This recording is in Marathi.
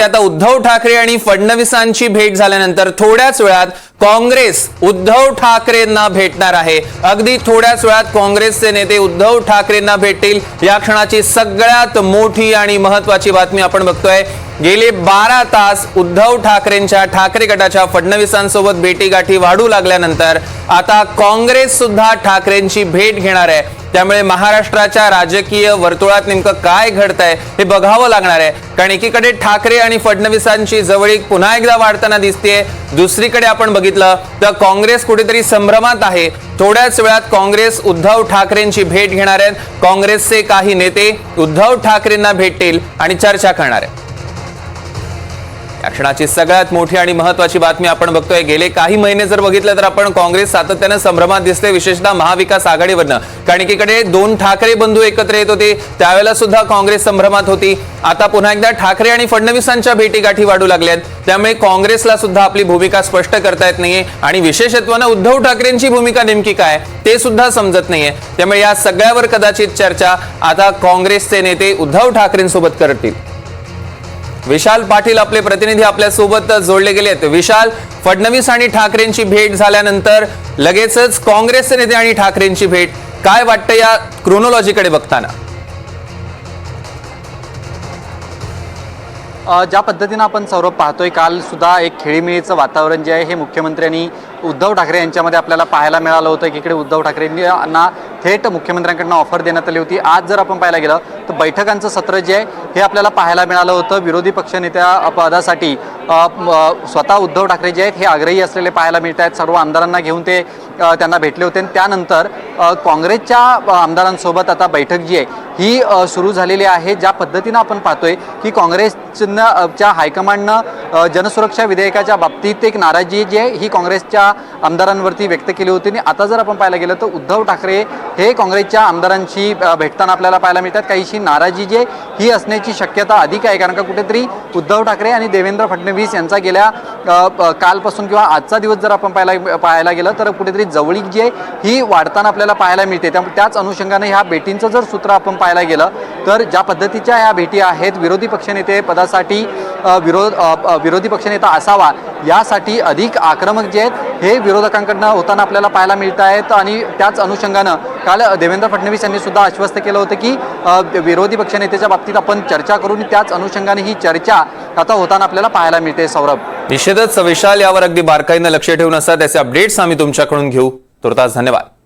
आता उद्धव ठाकरे आणि फडणवीसांची भेट झाल्यानंतर थोड्याच वेळात काँग्रेस उद्धव ठाकरेंना भेटणार आहे. अगदी थोड्याच वेळात काँग्रेसचे नेते उद्धव ठाकरेंना भेटतील. या क्षणाची सगळ्यात मोठी आणि महत्वाची बातमी आपण बघतोय. गेले बारा तास उद्धव ठाकरेंच्या ठाकरे गटाच्या फडणवीसांसोबत भेटीगाठी वाढू लागल्यानंतर आता काँग्रेस सुद्धा ठाकरेंची भेट घेणार आहे. त्यामुळे महाराष्ट्राच्या राजकीय वर्तुळात नेमकं काय घडतंय हे बघावं लागणार आहे. कारण एकीकडे ठाकरे आणि फडणवीसांची जवळीक पुन्हा एकदा वाढताना दिसतेय. दुसरीकडे आपण बघितलं तर काँग्रेस कुठेतरी संभ्रमात आहे. थोड्याच वेळात काँग्रेस उद्धव ठाकरेंची भेट घेणार आहेत काँग्रेसचे काही नेते उद्धव ठाकरेंना भेटतील आणि चर्चा करणार आहेत आरक्षणाची सगळ्यात मोठी आणि महत्वाची बातमी आपण बघतोय. गेले काही महिने जर बघितलं तर आपण काँग्रेस सातत्यानं संभ्रमात दिसते विशेषतः महाविकास आघाडीवरनं. कारण एकीकडे दोन ठाकरे बंधू एकत्र येत होते. त्यावेळेला सुद्धा काँग्रेस संभ्रमात होती. आता पुन्हा एकदा ठाकरे आणि फडणवीसांच्या भेटीगाठी वाढू लागल्यात. त्यामुळे काँग्रेसला सुद्धा आपली भूमिका स्पष्ट करता येत नाहीये. आणि विशेषत्वानं उद्धव ठाकरेंची भूमिका नेमकी काय ते सुद्धा समजत नाहीये. त्यामुळे या सगळ्यावर कदाचित चर्चा आता काँग्रेसचे नेते उद्धव ठाकरेंसोबत करतील. विशाल पाटील आपले प्रतिनिधी आपल्यासोबत जोडले गेले आहेत विशाल फडणवीस आणि ठाकरेंची भेट झाल्यानंतर लगेचच काँग्रेसचे नेते आणि ठाकरेंची भेट. काय वाटतं या क्रोनॉलॉजीकडे बघताना? ज्या पद्धतीनं आपण सौरभ पाहतोय काल सुद्धा एक खेळीमेळीचं वातावरण जे आहे हे मुख्यमंत्र्यांनी उद्धव ठाकरे यांच्यामध्ये आपल्याला पाहायला मिळालं होतं. की इकडे उद्धव ठाकरेंना थेट मुख्यमंत्र्यांकडनं ऑफर देण्यात आली होती. आज जर आपण पाहायला गेलं तर बैठकांचं सत्र जे आहे हे आपल्याला पाहायला मिळालं होतं. विरोधी पक्षनेत्या पदासाठी स्वतः उद्धव ठाकरे जे आहेत हे आग्रही असलेले पाहायला मिळत आहेत सर्व आमदारांना घेऊन ते त्यांना भेटले होते. आणि त्यानंतर काँग्रेसच्या आमदारांसोबत आता बैठक जी आहे ही सुरू झालेली आहे. ज्या पद्धतीनं आपण पाहतोय की काँग्रेसनं च्या हायकमांडनं जनसुरक्षा विधेयकाच्या बाबतीत एक नाराजी जी आहे ही काँग्रेसच्या आमदारांवरती व्यक्त केली होती. आणि आता जर आपण पाहायला गेलं तर उद्धव ठाकरे हे काँग्रेसच्या आमदारांशी भेटताना आपल्याला पाहायला मिळतात. काहीशी नाराजी जी आहे ही असण्याची शक्यता अधिक आहे. कारण का कुठेतरी उद्धव ठाकरे आणि देवेंद्र फडणवीस यांचा गेल्या कालपासून किंवा आजचा दिवस जर आपण पाहायला पाहायला गेलं तर कुठेतरी जवळीक जी आहे ही वाढताना आपल्याला पाहायला मिळते. त्यामुळे त्याच अनुषंगाने ह्या भेटींचं जर सूत्र आपण पाहायला गेलं तर ज्या पद्धतीच्या ह्या भेटी आहेत विरोधी पक्षनेते पदासाठी विरोध विरोधी पक्षनेता असावा यासाठी अधिक आक्रमक जे आहेत हे विरोधकांकडनं होताना आपल्याला पाहायला मिळत आहेत. आणि त्याच अनुषंगानं काल देवेंद्र फडणवीस यांनी सुद्धा आश्वस्त केलं होतं की विरोधी पक्षनेत्याच्या बाबतीत आपण चर्चा करून त्याच अनुषंगाने ही चर्चा आता होताना आपल्याला पाहायला मिळते सौरभ. निषेधच विशाल यावर अगदी बारकाईनं लक्ष ठेवून असतात त्याचे अपडेट्स आम्ही तुमच्याकडून घेऊ. तुर्तास धन्यवाद.